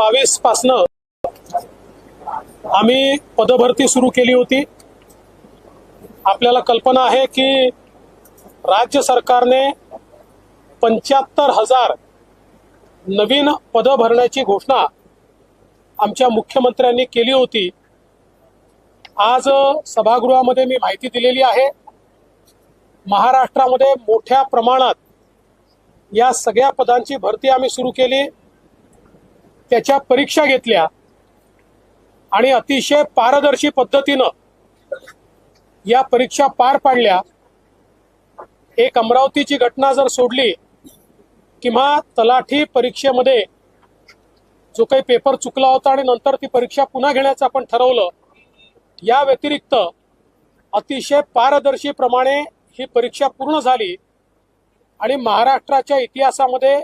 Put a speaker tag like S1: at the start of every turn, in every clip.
S1: बावीस पासनं आम्ही पदभरती सुरू केली होती. आपल्याला कल्पना आहे की राज्य सरकारने पंच्याहत्तर हजार नवीन पदं भरण्याची घोषणा आमच्या मुख्यमंत्र्यांनी केली होती. आज सभागृहामध्ये मी माहिती दिलेली आहे. महाराष्ट्रामध्ये मोठ्या प्रमाणात या सगळ्या पदांची भरती आम्ही सुरू केली. त्याच्या परीक्षा घेतल्या. आणि अतिशय पारदर्शी पद्धतीनं या परीक्षा पार पाडल्या. एक अमरावतीची घटना जर सोडली किंवा तलाठी परीक्षेमध्ये जो काही पेपर चुकला होता आणि नंतर ती परीक्षा पुन्हा घेण्याचं आपण ठरवलं या व्यतिरिक्त अतिशय पारदर्शी प्रमाणे ही परीक्षा पूर्ण झाली. आणि महाराष्ट्राच्या इतिहासामध्ये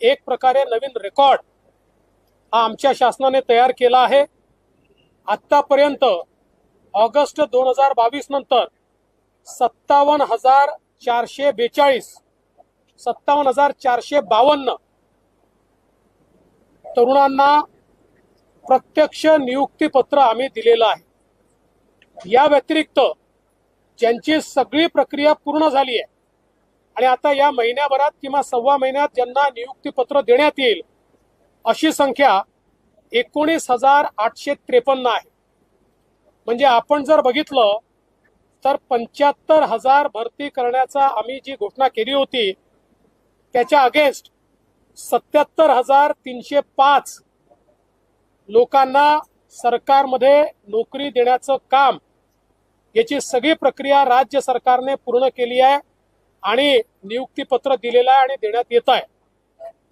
S1: एक प्रकारे नवीन रेकॉर्ड हा आमच्या शासनाने तयार केला आहे. आत्तापर्यंत ऑगस्ट दोन हजार बावीस नंतर सत्तावन्न हजार चारशे बेचाळीस सत्तावन्न हजार चारशे बावन्न तरुणांना प्रत्यक्ष नियुक्तीपत्र आम्ही दिलेलं आहे. या व्यतिरिक्त ज्यांची सगळी प्रक्रिया पूर्ण झाली आहे आणि आता या महिन्याभरात किंवा सव्वा महिन्यात ज्यांना नियुक्तीपत्र देण्यात येईल अशी संख्या एकोणीस हजार आठशे त्रेपन्न आहे. म्हणजे आपण जर बघितलं तर पंच्याहत्तर हजार भरती करण्याचा आम्ही जी घोषणा केली होती त्याच्या अगेन्स्ट सत्याहत्तर हजार तीनशे पाच लोकांना सरकारमध्ये नोकरी देण्याचं काम याची सगळी प्रक्रिया राज्य सरकारने पूर्ण केली आहे आणि नियुक्तीपत्र दिलेलं आहे आणि देण्यात येत आहे.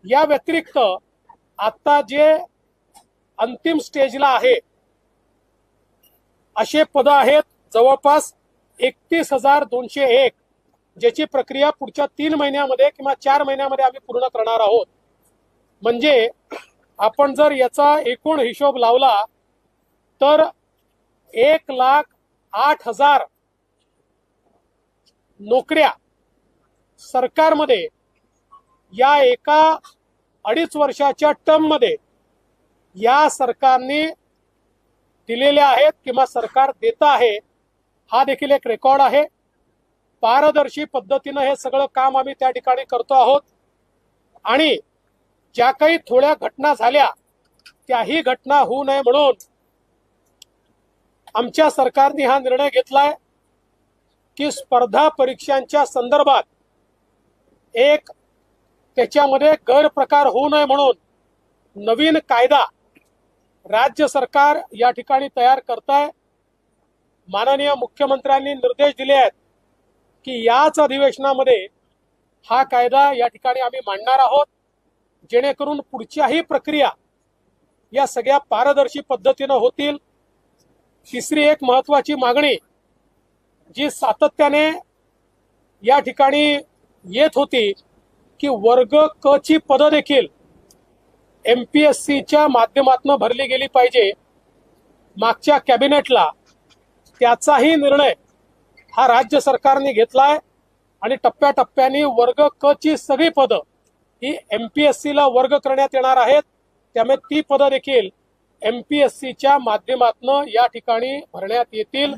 S1: या व्यतिरिक्त आता जे अंतिम स्टेजला आहे असे पद आहेत जवळपास एकतीस हजार दोनशे एक ज्याची प्रक्रिया पुढच्या तीन महिन्यामध्ये किंवा चार महिन्यामध्ये आम्ही पूर्ण करणार आहोत. म्हणजे आपण जर याचा एकूण हिशोब लावला तर एक लाख आठ हजार नोकऱ्या सरकारमध्ये या एका अडीच वर्षाच्या टर्ममध्ये या सरकारने दिलेल्या आहेत किंवा सरकार देत आहे हा देखील एक रेकॉर्ड आहे. पारदर्शी पद्धतीनं हे सगळं काम आम्ही त्या ठिकाणी करतो आहोत. आणि ज्या काही थोड्या घटना झाल्या त्याही घटना होऊ नये म्हणून आमच्या सरकारने हा निर्णय घेतलाय की स्पर्धा परीक्षांच्या संदर्भात एक त्याच्यामध्ये गैरप्रकार होऊ नये म्हणून नवीन कायदा राज्य सरकार या ठिकाणी तयार करत आहे माननीय मुख्यमंत्र्यांनी निर्देश दिले आहेत की याच अधिवेशनामध्ये हा कायदा या ठिकाणी आम्ही मांडणार आहोत. जेणेकरून पुढच्याही प्रक्रिया या सगळ्या पारदर्शी पद्धतीनं होतील. तिसरी एक महत्वाची मागणी जी सातत्याने या ठिकाणी येत होती की वर्ग क ची पदं देखील एम पी एस सीच्या माध्यमातून भरली गेली पाहिजे. मागच्या कॅबिनेटला त्याचाही निर्णय हा राज्य सरकारने घेतलाय आणि टप्प्याटप्प्याने वर्ग क ची सगळी पदं ही एम पी एस सीला वर्ग करण्यात येणार आहेत. त्यामुळे ती पदं देखील एम पी एस सीच्या माध्यमातून या ठिकाणी भरण्यात येतील.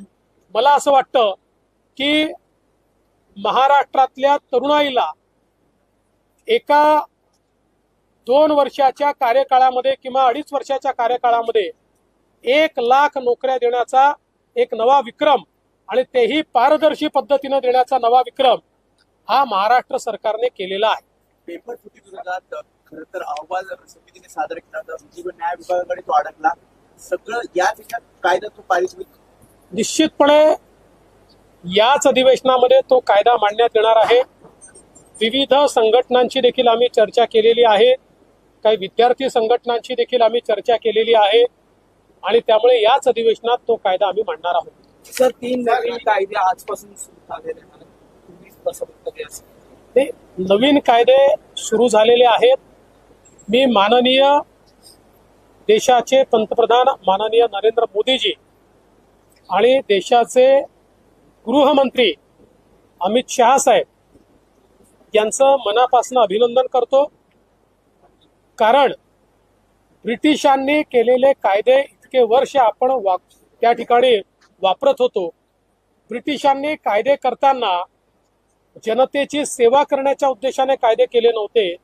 S1: मला असं वाटतं की महाराष्ट्रातल्या तरुणाईला एका दोन वर्षाच्या कार्यकाळामध्ये किंवा अडीच वर्षाच्या कार्यकाळामध्ये एक लाख नोकऱ्या देण्याचा एक नवा विक्रम आणि तेही पारदर्शी पद्धतीनं देण्याचा नवा विक्रम हा महाराष्ट्र सरकारने केलेला आहे.
S2: पेपर फुटी विरोधात खरं तर अहवाल समितीने सादर केला होता. न्याय विभागाकडे तो अडकला. सगळं याच कायदा तो पारित होईल?
S1: निश्चितपणे याच अधिवेशनामध्ये तो कायदा मांडण्यात येणार आहे. विविध संघटनांची देखील आम्ही चर्चा केलेली आहे. काही विद्यार्थी संघटनांची देखील आम्ही चर्चा केलेली आहे. आणि त्यामुळे याच अधिवेशनात तो कायदा आम्ही मांडणार आहोत.
S2: सर तीन नवीन कायदे आजपासून सुरू झालेले
S1: नवीन कायदे सुरू झालेले आहेत. मी माननीय देशाचे पंतप्रधान माननीय नरेंद्र मोदीजी आणि देशाचे गृहमंत्री अमित शहा साहेब यांचं मनापासून अभिनंदन करतो. कारण ब्रिटिशांनी केलेले कायदे इतके वर्ष आपण त्या ठिकाणी वापरत होतो. ब्रिटिशांनी कायदे करताना जनतेची सेवा करण्याच्या उद्देशाने कायदे केले नव्हते.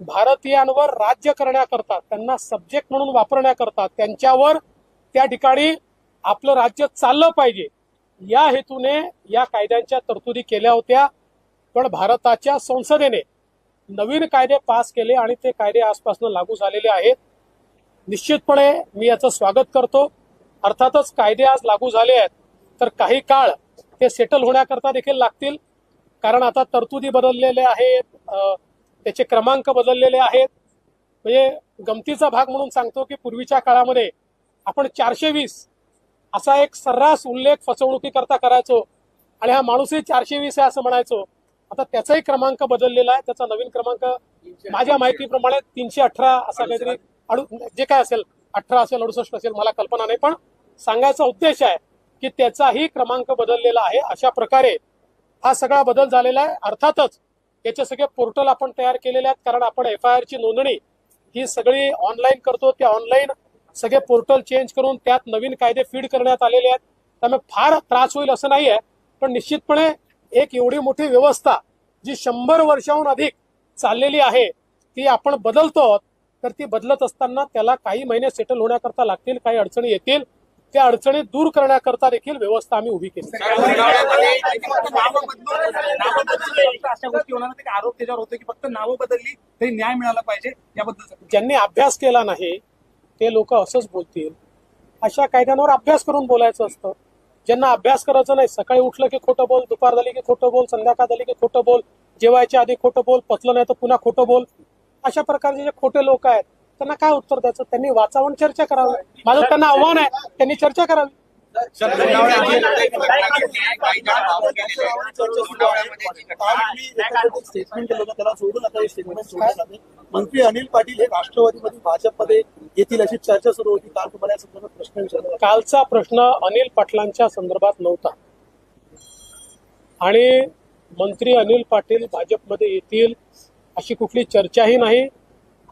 S1: भारतीयांवर राज्य करण्याकरता त्यांना सब्जेक्ट म्हणून वापरण्याकरता त्यांच्यावर त्या ठिकाणी आपलं राज्य चाललं पाहिजे. या हेतूने या कायद्यांच्या तरतुदी केल्या होत्या. पण भारताच्या संसदेने नवीन कायदे पास केले आणि ते कायदे आजपासून लागू झालेले आहेत. निश्चितपणे मी याचं स्वागत करतो. अर्थातच कायदे आज लागू झाले आहेत. तर काही काळ ते सेटल होण्याकरता देखील लागतील. कारण आता तरतुदी बदललेल्या आहेत. त्याचे क्रमांक बदललेले आहेत. म्हणजे गमतीचा भाग म्हणून सांगतो की पूर्वीच्या काळामध्ये आपण चारशे वीस असा एक सर्रास उल्लेख फसवणुकीकरता करायचो. आणि हा माणूसही चारशे वीस आहे असं म्हणायचो. आता त्याचाही क्रमांक बदललेला आहे. त्याचा नवीन क्रमांक माझ्या माहितीप्रमाणे तीनशे अठरा असा काहीतरी अडू जे काय असेल अठरा असेल अडुसष्ट असेल मला कल्पना नाही. पण सांगायचा उद्देश आहे की त्याचाही क्रमांक बदललेला आहे. अशा प्रकारे हा सगळा बदल झालेला आहे. अर्थातच याचे सगळे पोर्टल आपण तयार केलेले आहेत. कारण आपण एफ आय आरची नोंदणी ही सगळी ऑनलाईन करतो. त्या ऑनलाईन सगळे पोर्टल चेंज करून त्यात नवीन कायदे फीड करण्यात आलेले आहेत. त्यामुळे फार त्रास होईल असं नाही आहे पण निश्चितपणे एक एवढी मोठी व्यवस्था जी शंभर वर्षाहून अधिक चाललेली आहे ती आपण बदलतो तर ती बदलत असताना त्याला काही महिने सेटल होण्याकरता लागतील काही अडचणी येतील त्या अडचणी दूर करण्याकरता देखील व्यवस्था आम्ही उभी केली.
S3: अशा गोष्टी होणार नाही, आरोप त्याच्यावर होते की फक्त नावं बदलली तरी न्याय मिळाला पाहिजे याबद्दल
S1: ज्यांनी अभ्यास केला नाही ते लोक असंच बोलतील. अशा कायद्यांवर अभ्यास करून बोलायचं असतं. ज्यांना अभ्यास करायचं नाही सकाळी उठलं की खोटं बोल दुपार झाली की खोटं बोल संध्याकाळ झाली की खोटं बोल जेवायच्या आधी खोटं बोल पचलं नाही तर पुन्हा खोटं बोल. अशा प्रकारचे जे खोटे लोक आहेत त्यांना काय उत्तर द्यायचं? त्यांनी वाचावून चर्चा करावी. माझं त्यांना आव्हान आहे त्यांनी चर्चा करावी.
S4: स्टेटमेंट केलं होतं त्याला सोडून आता हे स्टेटमेंट सोडण्यात आले मंत्री अनिल पाटील हे राष्ट्रवादीमध्ये भाजपमध्ये येतील अशी चर्चा सुरू होती काल तुम्हाला या संदर्भात प्रश्न विचारला
S1: कालचा प्रश्न अनिल पाटलांच्या संदर्भात नव्हता आणि मंत्री अनिल पाटील भाजपमध्ये येतील अशी कुठली चर्चाही नाही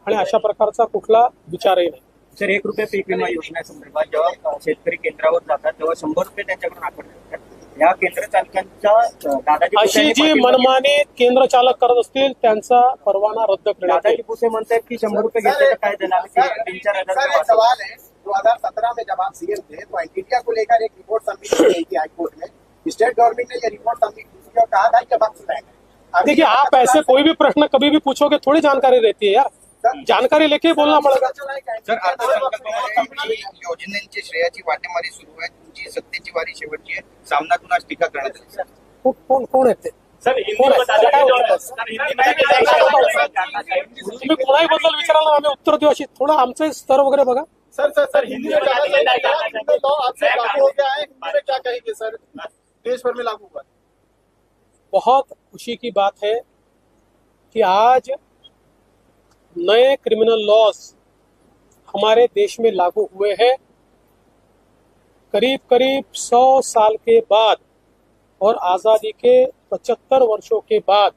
S1: आणि अशा प्रकारचा कुठला विचारही नाही
S3: सर एक रुपये पीक विमा योजनेसंदर्भात जेव्हा शेतकरी केंद्रावर जातात तेव्हा शंभर रुपये त्यांच्याकडून आकारले या केंद्र चालकांच्या दादाजी
S1: अशी जी मनमानी केंद्र चालक करत असतील त्यांचा परवाना रद्द करण्यात
S3: दादाजी भुसे म्हणतात की शंभर रुपये घेतले तर काय देणार? तीन चार हज़ार
S2: सर,
S3: रुपये
S2: एक सवाल है 2017 में जब आप सीएम थे तो इंडिया को लेकर एक रिपोर्ट सबमिट की गई थी हाईकोर्ट में. स्टेट गवर्नमेंट ने ये रिपोर्ट सबमिट की थी और कहा था कि वक्त तय है अभी
S1: देखिए आप ऐसे कोई भी प्रश्न कभी भी पूछोगे थोड़ी जानकारी रहती है यार। जानकारी लेके बोलना पड़ेगा।
S5: सर अर्थसंकल्पामध्ये योजनेची श्रेयाची वाटेमारी सुरू आहे. तुमची सत्तेची वारी शेवटची आहे. सामनातून आज टीका करण्यात आली.
S1: कोण कोण कोण आहेत ते
S3: सर हिंदी
S1: काय उत्तर? तुम्ही कोणाही बद्दल विचारायला आम्ही उत्तर देऊ अशी. थोडं आमचे स्तर वगैरे बघा.
S2: सर सर सर हिंदी में लागू हो गया है हिंदी में क्या कहेंगे सर? देश भर में लागू हुआ
S1: बहुत खुशी की बात है कि आज नए क्रिमिनल लॉज हमारे देश में लागू हुए हैं। करीब करीब सौ साल के बाद और आज़ादी के पचहत्तर वर्षों के बाद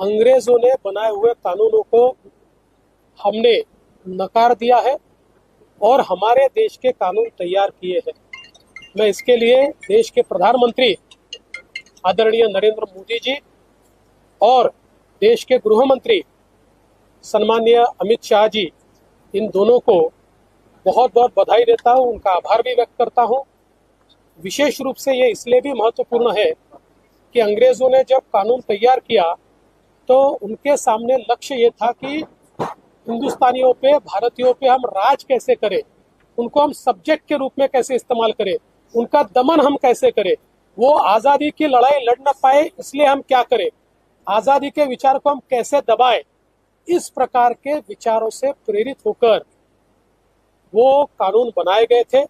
S1: अंग्रेज़ों ने बनाए हुए कानूनों को हमने नकार दिया है और हमारे देश के कानून तैयार किए हैं। मैं इसके लिए देश के प्रधानमंत्री आदरणीय नरेंद्र मोदी जी और देश के गृह मंत्री सम्माननीय अमित शाह जी, इन दोनों को बहुत बहुत बधाई देता हूँ, उनका आभार भी व्यक्त करता हूँ। विशेष रूप से ये इसलिए भी महत्वपूर्ण है कि अंग्रेज़ों ने जब कानून तैयार किया तो उनके सामने लक्ष्य ये था कि हिंदुस्तानियों पे, भारतीयों पे हम राज कैसे करें, उनको हम सब्जेक्ट के रूप में कैसे इस्तेमाल करें, उनका दमन हम कैसे करें, वो आज़ादी की लड़ाई लड़ न पाए, इसलिए हम क्या करें? आज़ादी के विचार को हम कैसे दबाएँ? इस प्रकार के विचारों से प्रेरित होकर वो कानून बनाए गए थे।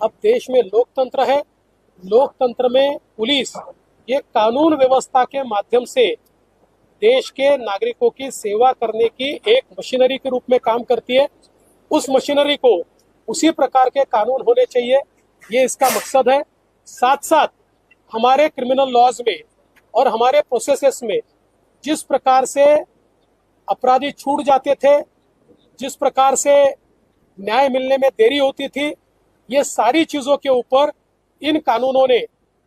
S1: अब देश में लोकतंत्र है। लोकतंत्र में पुलिस, ये कानून व्यवस्था के माध्यम से देश के नागरिकों की सेवा करने की एक मशीनरी के रूप में काम करती है। उस मशीनरी को उसी प्रकार के कानून होने चाहिए, ये इसका मकसद है। साथ साथ हमारे क्रिमिनल लॉज में और हमारे प्रोसेसेस में जिस प्रकार से अपराधी छूट जाते थे, जिस प्रकार से न्याय मिलने में देरी होती थी, ये सारी चीज़ों के ऊपर इन कानूनों ने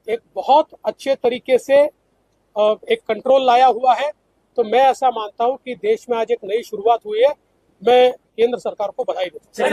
S1: एक बहुत अच्छे तरीके से एक कंट्रोल लाया हुआ है। तो मैं ऐसा मानता हूँ कि देश में आज एक नई शुरुआत हुई है। मैं केंद्र सरकार को बधाई देता हूँ।